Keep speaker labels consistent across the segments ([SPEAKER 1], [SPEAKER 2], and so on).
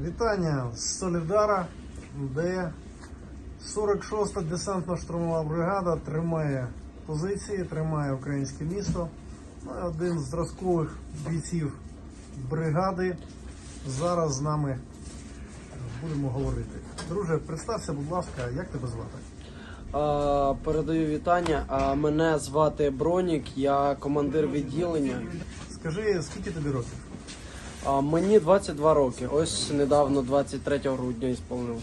[SPEAKER 1] Вітання з Солідара, де 46-та десантно-штурмова бригада тримає позиції, тримає українське місто. Ну і один з зразкових бійців бригади зараз з нами будемо говорити. Друже, представся, будь ласка, як тебе звати?
[SPEAKER 2] А, Передаю вітання. А, Мене звати Бронік, я командир відділення.
[SPEAKER 1] Скажи, скільки тобі років?
[SPEAKER 2] А, Мені 22 роки. Ось недавно, 23 грудня, ісполнилось.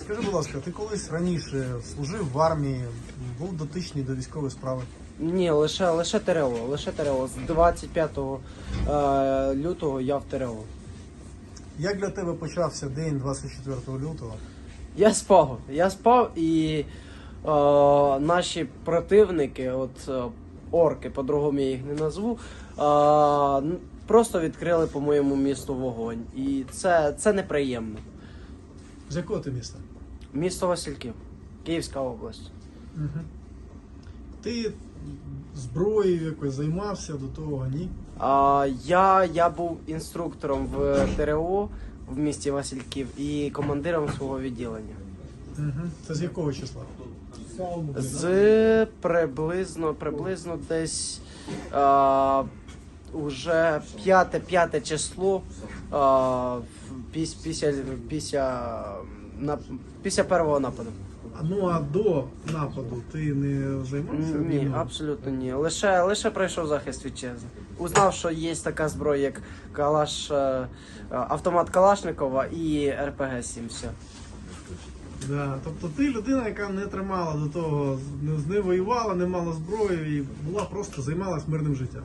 [SPEAKER 1] Скажи, будь ласка, ти колись раніше служив в армії, був дотичний до військової справи?
[SPEAKER 2] Ні, лише лише ТРО. Лише ТРО. З 25 е, лютого я в ТРО.
[SPEAKER 1] Як для тебе почався день 24 лютого?
[SPEAKER 2] Я спав. Я спав і е, наші противники, от е, орки, по-другому я їх не назву, е, просто відкрили по моєму місту вогонь. І це, це неприємно.
[SPEAKER 1] З якого ти міста?
[SPEAKER 2] Місто Васильків, Київська область.
[SPEAKER 1] Угу. Ти зброєю якось займався до того, ні?
[SPEAKER 2] А, я, я був інструктором в ТРО в місті Васильків і командиром свого відділення.
[SPEAKER 1] Угу. Це з якого числа?
[SPEAKER 2] З приблизно, приблизно десь а, уже п'яте, п'яте число після, після, на, після першого нападу.
[SPEAKER 1] А, Ну а до нападу ти не займався?
[SPEAKER 2] Ні, абсолютно ні. Лише, лише пройшов захист вітчизни. Узнав, що є така зброя, як калаш, е, автомат Калашникова і РПГ 7 все.
[SPEAKER 1] Да. Тобто ти людина, яка не тримала до того, не, не воювала, не мала зброї і була просто займалась мирним життям.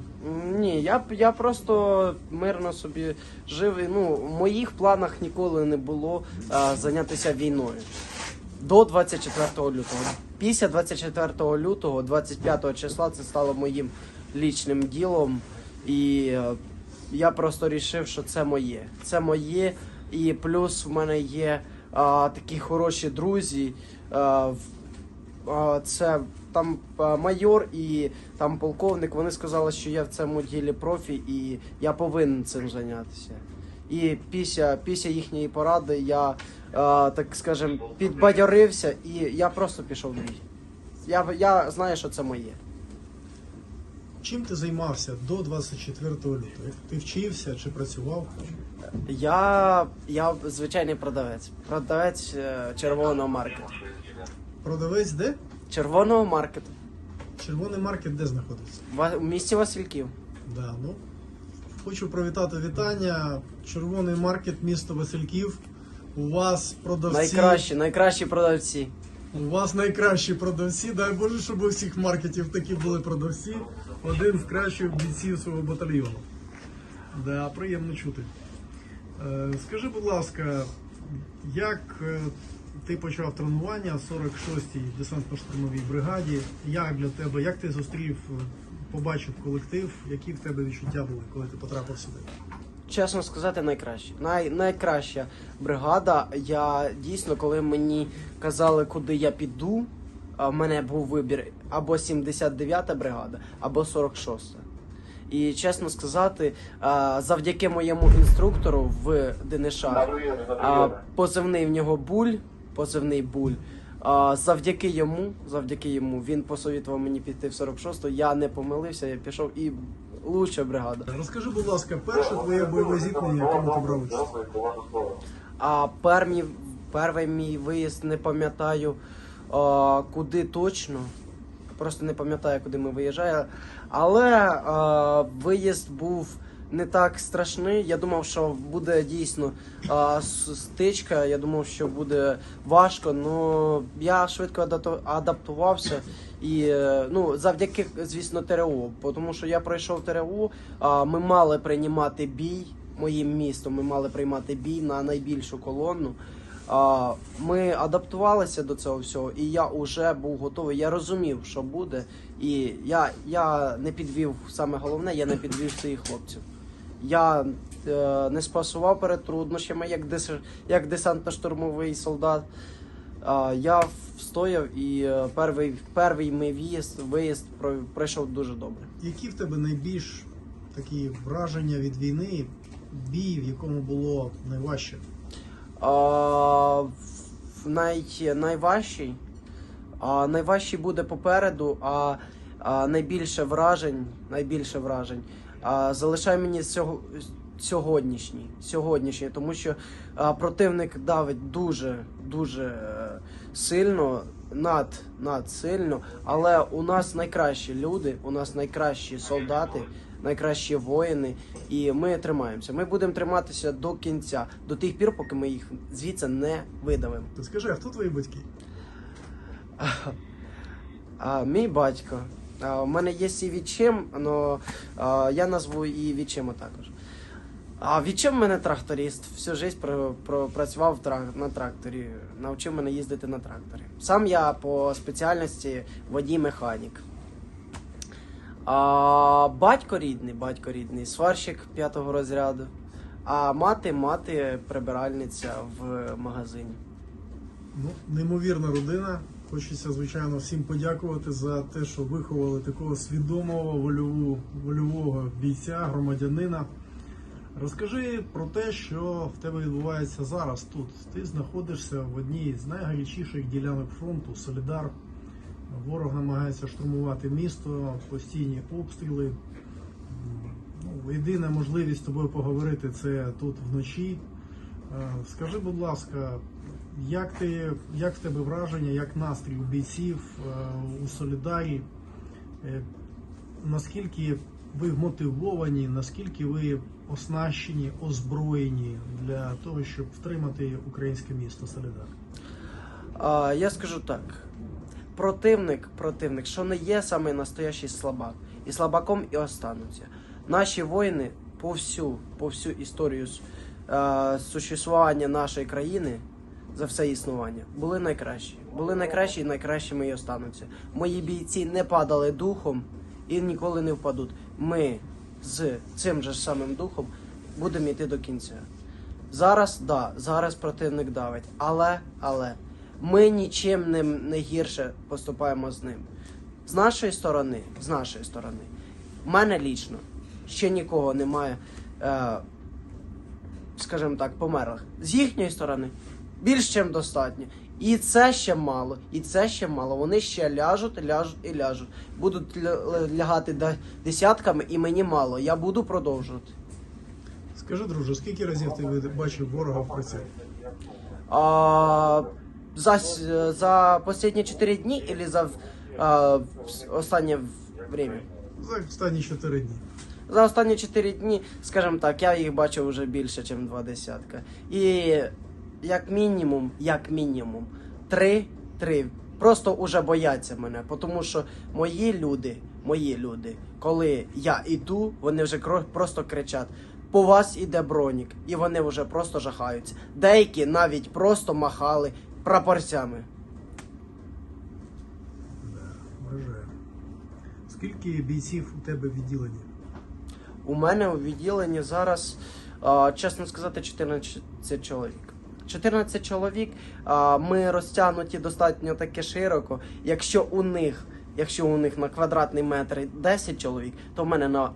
[SPEAKER 2] Ні, я, я просто мирно собі жив. І, Ну, в моїх планах ніколи не було а, зайнятися війною. До 24 лютого. Після 24 лютого, 25 числа, це стало моїм лічним ділом. І е, я просто рішив, що це моє. Це моє. І плюс в мене є а, такі хороші друзі. А, а, це там майор і там полковник. Вони сказали, що я в цьому ділі профі, і я повинен цим зайнятися. І після, після їхньої поради я, а, так скажем, підбадьорився, і я просто пішов в бій. Я, я знаю, що це моє.
[SPEAKER 1] Чим ти займався до 24 лютого? Ти вчився чи працював?
[SPEAKER 2] Я, я звичайний продавець. Продавець е, червоного маркету.
[SPEAKER 1] Продавець де?
[SPEAKER 2] Червоного маркету.
[SPEAKER 1] Червоний маркет де знаходиться?
[SPEAKER 2] В, в місті Васильків.
[SPEAKER 1] Да, ну, хочу привітати вітання. Червоний маркет, місто Васильків. У вас продавці.
[SPEAKER 2] Найкращі, найкращі продавці.
[SPEAKER 1] У вас найкращі продавці. Дай Боже, щоб у всіх маркетів такі були продавці. Один з кращих бійців свого батальйону. Да, приємно чути. Е, скажи, будь ласка, як е, ти почав тренування в 46-й десантно-штурмовій бригаді? Як для тебе, як ти зустрів, е, побачив колектив, які в тебе відчуття були, коли ти потрапив сюди?
[SPEAKER 2] Чесно сказати, найкраще. Най, найкраща бригада. Я дійсно, коли мені казали, куди я піду, в мене був вибір або 79-та бригада, або 46-та. І чесно сказати, завдяки моєму інструктору в ДНШ, позивний в нього буль, позивний буль. Завдяки йому, завдяки йому, він посовітував мені піти в 46-ту. Я не помилився, я пішов і лучша бригада.
[SPEAKER 1] Розкажи, будь ласка, перше твоє бойове зіткнення, якому ти брав участь?
[SPEAKER 2] А пермі, перший мій виїзд не пам'ятаю а, куди точно. Просто не пам'ятаю, куди ми виїжджали. Але а, виїзд був не так страшний. Я думав, що буде дійсно а, стичка. Я думав, що буде важко. але я швидко адаптувався. І е, ну, завдяки, звісно, ТРО. Тому що я пройшов ТРО, а, ми мали приймати бій моїм містом. Ми мали приймати бій на найбільшу колону. А, Ми адаптувалися до цього всього, і я вже був готовий. Я розумів, що буде, і я, я не підвів саме головне, я не підвів своїх хлопців. Я е, не спасував перед труднощами, як, дес, як десантно-штурмовий солдат. Я встояв і е, перший, перший мій виїзд, виїзд пройшов дуже добре.
[SPEAKER 1] Які в тебе найбільш такі враження від війни? бій, в якому було найважче?
[SPEAKER 2] В- най, найважчий, а, найважчий буде попереду, а, а найбільше вражень, найбільше вражень а, залишай мені сього, сьогоднішній, сьогоднішній, тому що а, противник давить дуже, дуже е, сильно, над, над сильно, але у нас найкращі люди, у нас найкращі солдати, найкращі воїни, і ми тримаємося. Ми будемо триматися до кінця, до тих пір, поки ми їх звідси не видавимо.
[SPEAKER 1] Ти скажи, а хто твої батьки?
[SPEAKER 2] А, мій батько. У мене є і відчим, але я назву і відчима також. А відчим мене тракторист. Всю життя працював на тракторі, навчив мене їздити на тракторі. Сам я по спеціальності водій-механік. А, батько рідний, батько рідний, сварщик п'ятого розряду. А мати, мати прибиральниця в магазині.
[SPEAKER 1] Ну, неймовірна родина. Хочеться, звичайно, всім подякувати за те, що виховали такого свідомого вольову, вольового бійця, громадянина. Розкажи про те, що в тебе відбувається зараз тут. Ти знаходишся в одній з найгарячіших ділянок фронту Солідар. Ворог намагається штурмувати місто, постійні обстріли. Ну, єдина можливість з тобою поговорити це тут вночі. Е, Скажи, будь ласка, як ти як в тебе враження, як настрій у бійців е, у Солідарі? Е, Наскільки ви мотивовані, наскільки ви оснащені, озброєні для того, щоб втримати українське місто Солідар?
[SPEAKER 2] А, я скажу так. Противник, противник, що не є саме настоящий слабак. І слабаком і остануться. Наші воїни по всю, по всю історію е, существування нашої країни за все існування були найкращі. Були найкращі і найкращими і остануться. Мої бійці не падали духом і ніколи не впадуть. Ми з цим же самим духом будемо йти до кінця. Зараз, да, зараз противник давить, але, але ми нічим не, не гірше поступаємо з ним. З нашої сторони, з нашої сторони, в мене лічно ще нікого немає, е, скажімо так, померлих. З їхньої сторони більш чим достатньо. І це ще мало, і це ще мало. Вони ще ляжуть, ляжуть і ляжуть. Будуть лягати десятками, і мені мало. Я буду продовжувати.
[SPEAKER 1] Скажи, друже, скільки разів ти бачив ворога в приціл?
[SPEAKER 2] А, за, за последние 4 дні или за а, останнє время?
[SPEAKER 1] За останні чотири дні.
[SPEAKER 2] За останні 4 дні, скажімо так, я їх бачив вже більше, ніж два десятка. І як мінімум, як мінімум, три, три просто уже бояться мене, тому що мої люди, мої люди, коли я іду, вони вже просто кричать. По вас іде бронік, і вони вже просто жахаються. Деякі навіть просто махали прапорцями.
[SPEAKER 1] Вражає. Скільки бійців у тебе в відділенні?
[SPEAKER 2] У мене у відділенні зараз, чесно сказати, 14 чоловік. 14 чоловік. Ми розтягнуті достатньо таки широко. Якщо у них, якщо у них на квадратний метр 10 чоловік, то в мене на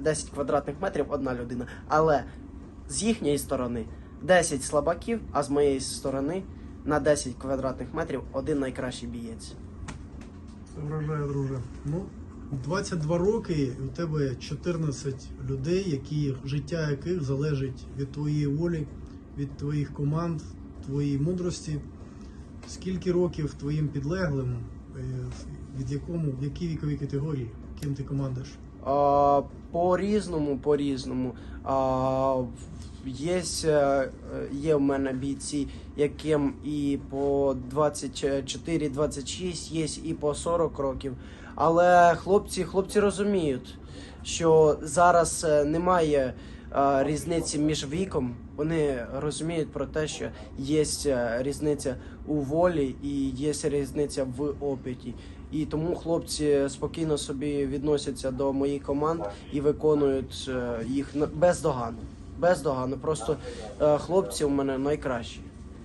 [SPEAKER 2] 10 квадратних метрів одна людина. Але з їхньої сторони 10 слабаків, а з моєї сторони на 10 квадратних метрів один найкращий бієць.
[SPEAKER 1] Вражає, друже. Ну, 22 роки, і у тебе 14 людей, які, життя яких залежить від твоєї волі, від твоїх команд, твоєї мудрості. Скільки років твоїм підлеглим, е, від якому, в якій віковій категорії, ким ти командуєш?
[SPEAKER 2] А, по-різному, по-різному. А, є, е, є в мене бійці, яким і по 24-26, є і по 40 років. Але хлопці, хлопці розуміють, що зараз е, немає різниці між віком. Вони розуміють про те, що є е, різниця у волі і є різниця в опиті. І тому хлопці спокійно собі відносяться до моїх команд і виконують е, їх бездоганно. Бездоганно. Просто е, хлопці у мене найкращі.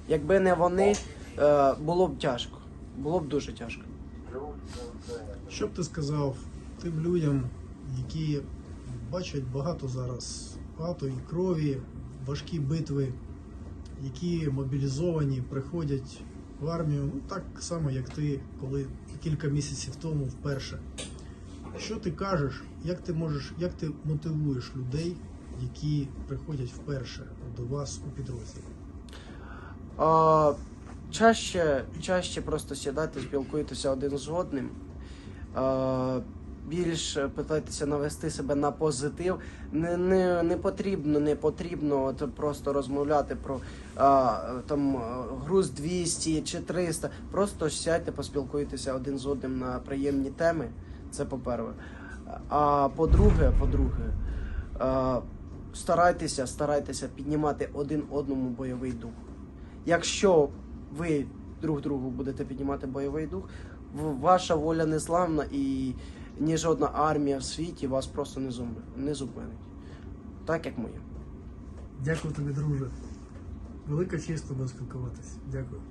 [SPEAKER 2] Якби не вони, е, було б тяжко. Було б дуже тяжко.
[SPEAKER 1] Що б ти сказав тим людям, які бачать багато зараз багато і крові, важкі битви, які мобілізовані, приходять в армію, ну так само, як ти, коли кілька місяців тому вперше. Що ти кажеш, як ти можеш, як ти мотивуєш людей, які приходять вперше до вас у підрозділ?
[SPEAKER 2] А, чаще, чаще просто сідайте, спілкуйтеся один з одним. А, більше питайтеся навести себе на позитив. Не, не, не потрібно, не потрібно от просто розмовляти про а, там груз 200 чи 300. Просто сядьте, поспілкуйтеся один з одним на приємні теми. Це по-перше. А по-друге, по-друге, а, старайтеся, старайтеся піднімати один одному бойовий дух. Якщо ви друг другу будете піднімати бойовий дух, ваша воля незламна і ні жодна армія в світі вас просто не зум- не зупинить. Так як моє.
[SPEAKER 1] Дякую тобі, друже. Велика честь з спілкуватися. Дякую.